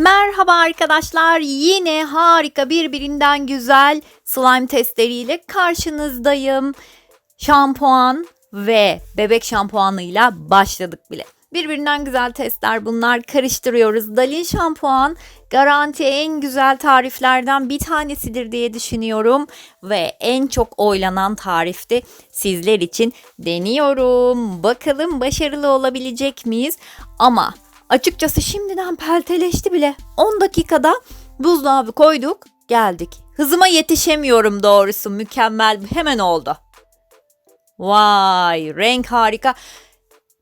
Merhaba arkadaşlar. Yine harika birbirinden güzel slime testleriyle karşınızdayım. Şampuan ve bebek şampuanıyla başladık bile. Birbirinden güzel testler bunlar. Karıştırıyoruz. Dalin şampuan garanti en güzel tariflerden bir tanesidir diye düşünüyorum. Ve en çok oylanan tarifti. Sizler için deniyorum. Bakalım başarılı olabilecek miyiz? Ama açıkçası şimdiden pelteleşti bile. 10 dakikada buzdolabı koyduk geldik. Hızıma yetişemiyorum doğrusu. Mükemmel hemen oldu. Vay renk harika.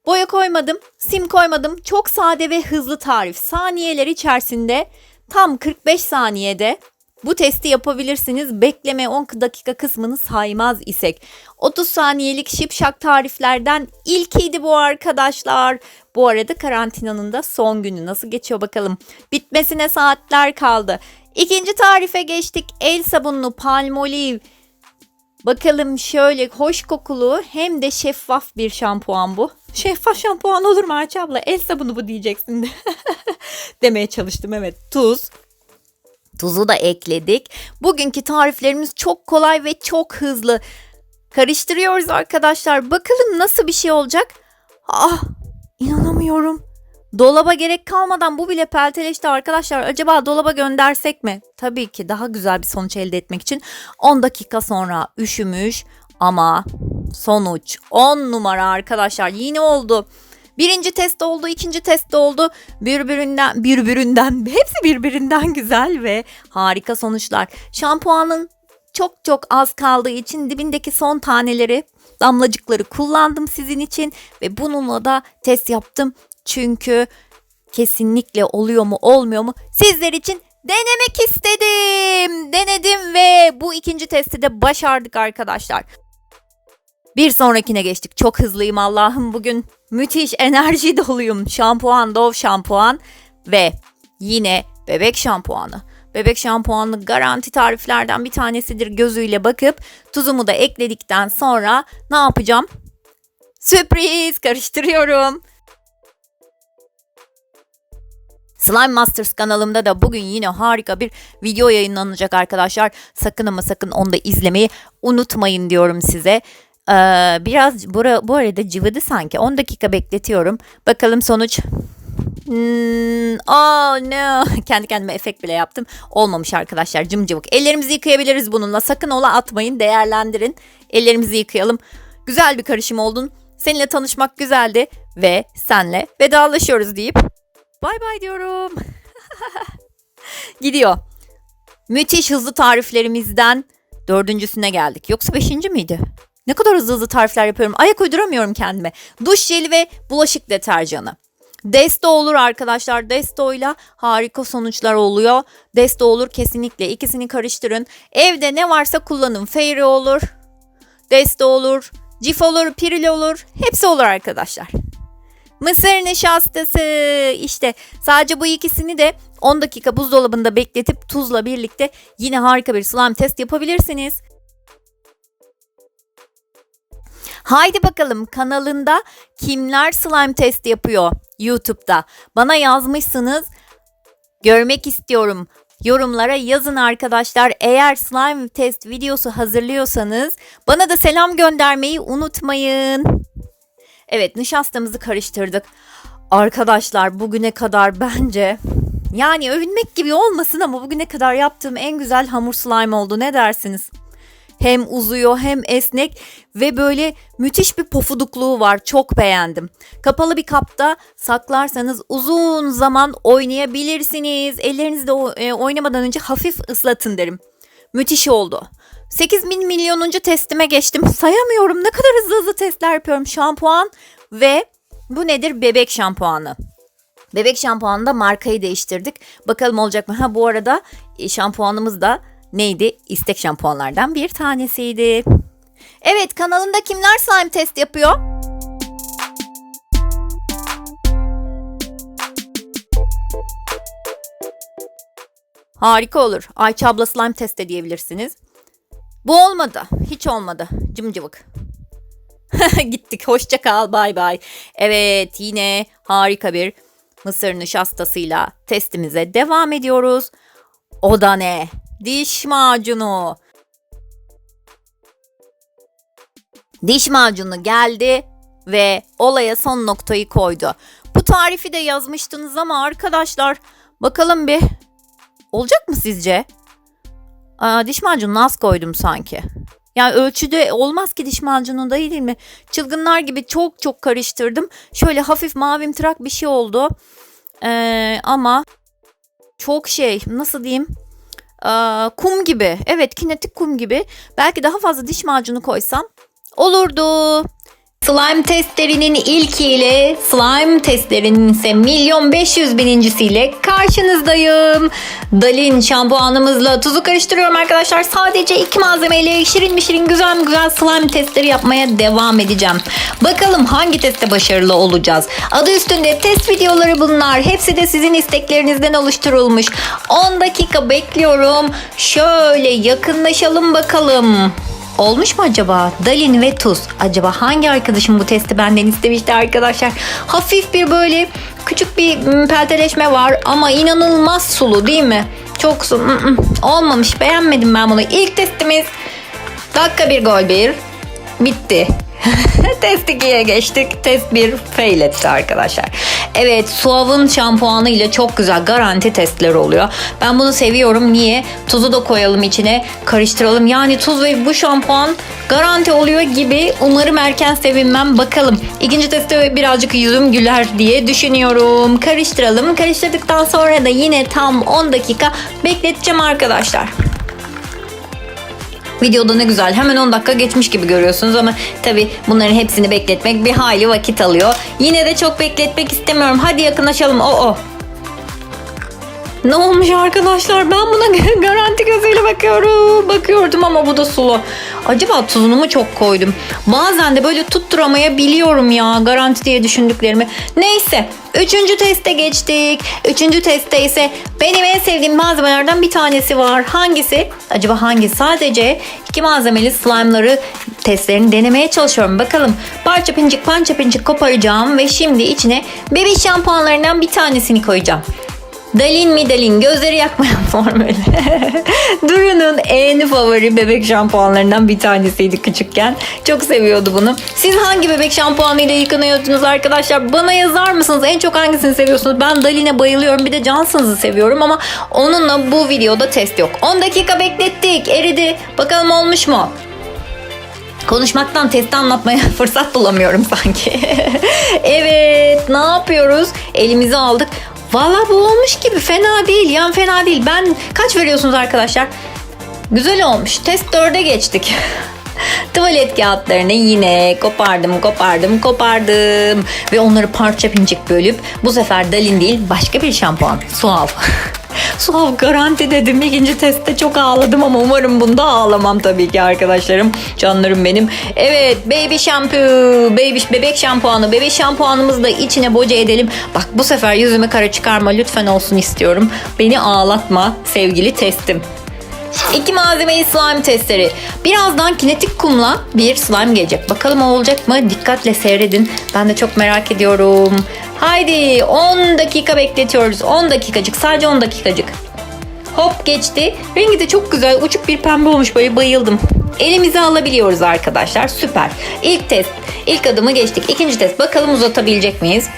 Boya koymadım, sim koymadım. Çok sade ve hızlı tarif. Saniyeler içerisinde tam 45 saniyede bu testi yapabilirsiniz. Bekleme 10 dakika kısmını saymaz isek. 30 saniyelik şipşak tariflerden ilkiydi bu arkadaşlar. Bu arada karantinanın da son günü nasıl geçiyor bakalım. Bitmesine saatler kaldı. İkinci tarife geçtik. El sabunlu palmolive Bakalım şöyle hoş kokulu hem de şeffaf bir şampuan bu. Şeffaf şampuan olur mu Ayça abla? El sabunu bu diyeceksin de. Demeye çalıştım evet. Tuz. Tuzu da ekledik. Bugünkü tariflerimiz çok kolay ve çok hızlı. Karıştırıyoruz arkadaşlar. Bakalım nasıl bir şey olacak. Ah inanamıyorum. Dolaba gerek kalmadan bu bile pelteleşti arkadaşlar. Acaba dolaba göndersek mi? Tabii ki daha güzel bir sonuç elde etmek için 10 dakika sonra üşümüş ama sonuç 10 numara arkadaşlar. Yine oldu. Birinci test oldu, ikinci test oldu. Birbirinden, birbirinden, hepsi birbirinden güzel ve harika sonuçlar. Şampuanın çok çok az kaldığı için dibindeki son taneleri, damlacıkları kullandım sizin için ve bununla da test yaptım. Çünkü kesinlikle oluyor mu olmuyor mu sizler için denemek istedim. Denedim ve bu ikinci testi de başardık arkadaşlar. Bir sonrakine geçtik. Çok hızlıyım Allah'ım bugün. Müthiş enerji doluyum. Şampuan, Dove şampuan ve yine bebek şampuanı. Bebek şampuanlı garanti tariflerden bir tanesidir gözüyle bakıp tuzumu da ekledikten sonra ne yapacağım? Sürpriz karıştırıyorum. Slime Masters kanalımda da bugün yine harika bir video yayınlanacak arkadaşlar. Sakın ama sakın onu da izlemeyi unutmayın diyorum size. Ee, biraz bura, bu arada cıvıdı sanki. 10 dakika bekletiyorum. Bakalım sonuç. Hmm, oh no. Kendi kendime efekt bile yaptım. Olmamış arkadaşlar cımcıvık. Ellerimizi yıkayabiliriz bununla. Sakın ola atmayın. Değerlendirin. Ellerimizi yıkayalım. Güzel bir karışım oldun. Seninle tanışmak güzeldi ve senle vedalaşıyoruz deyip Bay bay diyorum. Gidiyor. Müthiş hızlı tariflerimizden dördüncüsüne geldik. Yoksa beşinci miydi? Ne kadar hızlı hızlı tarifler yapıyorum. Ayak uyduramıyorum kendime. Duş jeli ve bulaşık deterjanı. Desto olur arkadaşlar. Desto ile harika sonuçlar oluyor. Desto olur kesinlikle. İkisini karıştırın. Evde ne varsa kullanın. Fairy olur. Desto olur. Cif olur. Piril olur. Hepsi olur arkadaşlar. Mısır nişastası işte sadece bu ikisini de 10 dakika buzdolabında bekletip tuzla birlikte yine harika bir slime test yapabilirsiniz. Haydi bakalım kanalında kimler slime test yapıyor YouTube'da? Bana yazmışsınız. Görmek istiyorum. Yorumlara yazın arkadaşlar. Eğer slime test videosu hazırlıyorsanız bana da selam göndermeyi unutmayın. Evet nişastamızı karıştırdık. Arkadaşlar bugüne kadar bence yani övünmek gibi olmasın ama bugüne kadar yaptığım en güzel hamur slime oldu. Ne dersiniz? Hem uzuyor hem esnek ve böyle müthiş bir pofudukluğu var. Çok beğendim. Kapalı bir kapta saklarsanız uzun zaman oynayabilirsiniz. Ellerinizde e, oynamadan önce hafif ıslatın derim. Müthiş oldu. 8 bin milyonuncu testime geçtim. Sayamıyorum ne kadar hızlı hızlı testler yapıyorum. Şampuan ve bu nedir? Bebek şampuanı. Bebek şampuanında markayı değiştirdik. Bakalım olacak mı? Ha bu arada e, şampuanımız da neydi? İstek şampuanlardan bir tanesiydi. Evet kanalında kimler slime test yapıyor? Harika olur. Ayça abla slime test diyebilirsiniz. Bu olmadı. Hiç olmadı. Cımcıvık. Gittik. Hoşça kal. Bay bay. Evet yine harika bir mısır nişastasıyla testimize devam ediyoruz. O da ne? Diş macunu. Diş macunu geldi ve olaya son noktayı koydu. Bu tarifi de yazmıştınız ama arkadaşlar bakalım bir olacak mı sizce? Aa, diş macununu az koydum sanki. Yani ölçüde olmaz ki diş macunu değil mi? Çılgınlar gibi çok çok karıştırdım. Şöyle hafif mavimtırak bir şey oldu. Ee, ama çok şey nasıl diyeyim? Kum gibi. Evet kinetik kum gibi. Belki daha fazla diş macunu koysam olurdu. Slime testlerinin ilkiyle, slime testlerinin ise milyon 500 binincisiyle karşınızdayım. Dalin şampuanımızla tuzu karıştırıyorum arkadaşlar. Sadece iki malzemeyle şirin mi şirin güzel mi güzel slime testleri yapmaya devam edeceğim. Bakalım hangi testte başarılı olacağız. Adı üstünde test videoları bunlar. Hepsi de sizin isteklerinizden oluşturulmuş. 10 dakika bekliyorum. Şöyle yakınlaşalım bakalım. Olmuş mu acaba? Dalin ve tuz. Acaba hangi arkadaşım bu testi benden istemişti arkadaşlar? Hafif bir böyle küçük bir mm, pelteleşme var ama inanılmaz sulu değil mi? Çok su. mm, mm. Olmamış. Beğenmedim ben bunu. İlk testimiz dakika bir gol bir. Bitti. Test 2'ye geçtik. Test 1 fail etti arkadaşlar. Evet Suave'ın şampuanı ile çok güzel garanti testler oluyor. Ben bunu seviyorum. Niye? Tuzu da koyalım içine. Karıştıralım. Yani tuz ve bu şampuan garanti oluyor gibi. Umarım erken sevinmem. Bakalım. İkinci testte birazcık yüzüm güler diye düşünüyorum. Karıştıralım. Karıştırdıktan sonra da yine tam 10 dakika bekleteceğim arkadaşlar. Videoda ne güzel hemen 10 dakika geçmiş gibi görüyorsunuz ama tabi bunların hepsini bekletmek bir hayli vakit alıyor. Yine de çok bekletmek istemiyorum. Hadi yakınlaşalım. O o. Ne olmuş arkadaşlar? Ben buna garanti gözüyle bakıyorum. Bakıyordum ama bu da sulu. Acaba tuzunu mu çok koydum? Bazen de böyle tutturamayabiliyorum ya garanti diye düşündüklerimi. Neyse. Üçüncü teste geçtik. Üçüncü testte ise benim en sevdiğim malzemelerden bir tanesi var. Hangisi? Acaba hangi? Sadece iki malzemeli slime'ları testlerini denemeye çalışıyorum. Bakalım parça pincik pança pincik koparacağım ve şimdi içine bebek şampuanlarından bir tanesini koyacağım. Dalin mi Dalin gözleri yakmayan formülü. Duru'nun en favori bebek şampuanlarından bir tanesiydi küçükken. Çok seviyordu bunu. Siz hangi bebek şampuanıyla yıkanıyordunuz arkadaşlar? Bana yazar mısınız? En çok hangisini seviyorsunuz? Ben Dalin'e bayılıyorum. Bir de Johnson's'ı seviyorum ama onunla bu videoda test yok. 10 dakika beklettik. Eridi. Bakalım olmuş mu? Konuşmaktan testi anlatmaya fırsat bulamıyorum sanki. evet ne yapıyoruz? Elimizi aldık. Valla bu olmuş gibi fena değil yan fena değil. Ben kaç veriyorsunuz arkadaşlar? Güzel olmuş. Test 4'e geçtik. Tuvalet kağıtlarını yine kopardım, kopardım, kopardım. Ve onları parça pincik bölüp bu sefer Dalin değil başka bir şampuan. Suav. Suav garanti dedim. İkinci testte çok ağladım ama umarım bunda ağlamam tabii ki arkadaşlarım. Canlarım benim. Evet baby shampoo. Baby, bebek şampuanı. Bebek şampuanımızı da içine boca edelim. Bak bu sefer yüzümü kara çıkarma lütfen olsun istiyorum. Beni ağlatma sevgili testim. İki malzemeli slime testleri. Birazdan kinetik kumla bir slime gelecek. Bakalım olacak mı? Dikkatle seyredin. Ben de çok merak ediyorum. Haydi 10 dakika bekletiyoruz. 10 dakikacık. Sadece 10 dakikacık. Hop geçti. Rengi de çok güzel. Uçuk bir pembe olmuş böyle bayıldım. Elimize alabiliyoruz arkadaşlar. Süper. İlk test. ilk adımı geçtik. İkinci test. Bakalım uzatabilecek miyiz?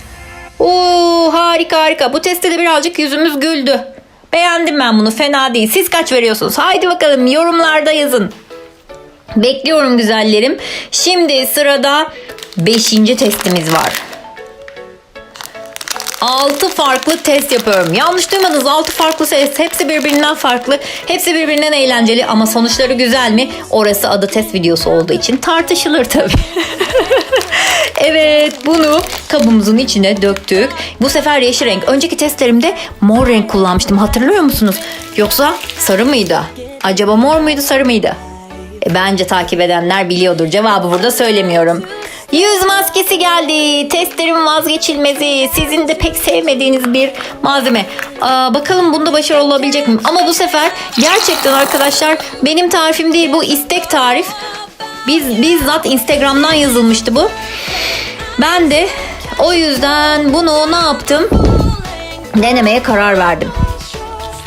Oo harika harika. Bu testte de birazcık yüzümüz güldü. Beğendim ben bunu. Fena değil. Siz kaç veriyorsunuz? Haydi bakalım yorumlarda yazın. Bekliyorum güzellerim. Şimdi sırada 5. testimiz var. 6 farklı test yapıyorum. Yanlış duymadınız 6 farklı test. Hepsi birbirinden farklı. Hepsi birbirinden eğlenceli ama sonuçları güzel mi? Orası adı test videosu olduğu için tartışılır tabii. evet bunu kabımızın içine döktük. Bu sefer yeşil renk. Önceki testlerimde mor renk kullanmıştım. Hatırlıyor musunuz? Yoksa sarı mıydı? Acaba mor muydu sarı mıydı? E, bence takip edenler biliyordur. Cevabı burada söylemiyorum. Yüz maskesi geldi. Testlerin vazgeçilmezi. Sizin de pek sevmediğiniz bir malzeme. Aa, bakalım bunda başarılı olabilecek miyim? Ama bu sefer gerçekten arkadaşlar benim tarifim değil bu istek tarif. Biz bizzat Instagram'dan yazılmıştı bu. Ben de o yüzden bunu ne yaptım? denemeye karar verdim.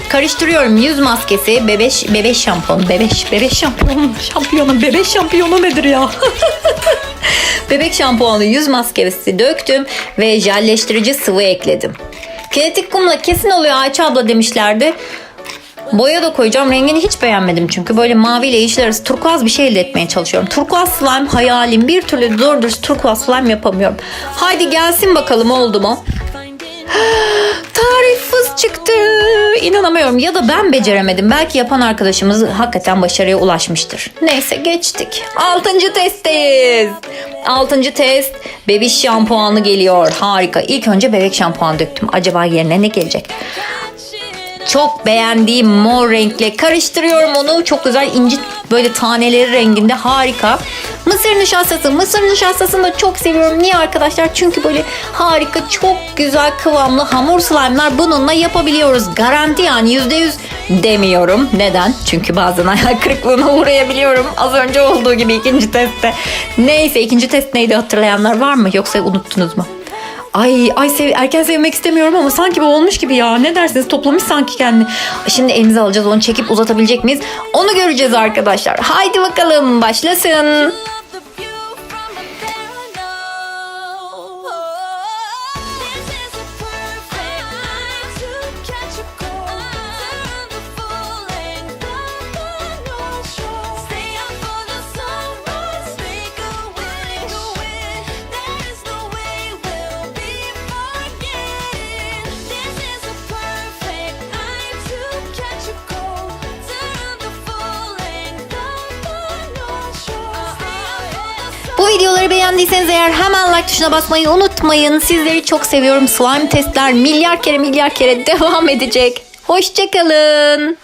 Karıştırıyorum yüz maskesi, bebeş bebeş şampuanı, bebeş bebeş şampuanı, şampiyonu, bebeş şampiyonu nedir ya? Bebek şampuanlı yüz maskesi döktüm ve jelleştirici sıvı ekledim. Kinetik kumla kesin oluyor Ayça abla demişlerdi. Boya da koyacağım. Rengini hiç beğenmedim çünkü. Böyle mavi ile yeşil arası turkuaz bir şey elde etmeye çalışıyorum. Turkuaz slime hayalim. Bir türlü doğru dürüst turkuaz slime yapamıyorum. Haydi gelsin bakalım oldu mu? Tarif fıs çıktı. İnanamıyorum. Ya da ben beceremedim. Belki yapan arkadaşımız hakikaten başarıya ulaşmıştır. Neyse geçtik. Altıncı testteyiz. Altıncı test. Bebiş şampuanı geliyor. Harika. İlk önce bebek şampuanı döktüm. Acaba yerine ne gelecek? Çok beğendiğim mor renkle karıştırıyorum onu. Çok güzel inci böyle taneleri renginde harika. Mısır nişastası. Mısır nişastasını da çok seviyorum. Niye arkadaşlar? Çünkü böyle harika çok güzel kıvamlı hamur slime'lar bununla yapabiliyoruz. Garanti yani %100 demiyorum. Neden? Çünkü bazen hayal kırıklığına uğrayabiliyorum. Az önce olduğu gibi ikinci testte. Neyse ikinci test neydi hatırlayanlar var mı? Yoksa unuttunuz mu? Ay ay sev, erken sevmek istemiyorum ama sanki bu olmuş gibi ya. Ne dersiniz? Toplamış sanki kendini. Şimdi elimize alacağız onu çekip uzatabilecek miyiz? Onu göreceğiz arkadaşlar. Haydi bakalım başlasın. Videoları beğendiyseniz eğer hemen like tuşuna basmayı unutmayın. Sizleri çok seviyorum. Slime testler milyar kere milyar kere devam edecek. Hoşçakalın.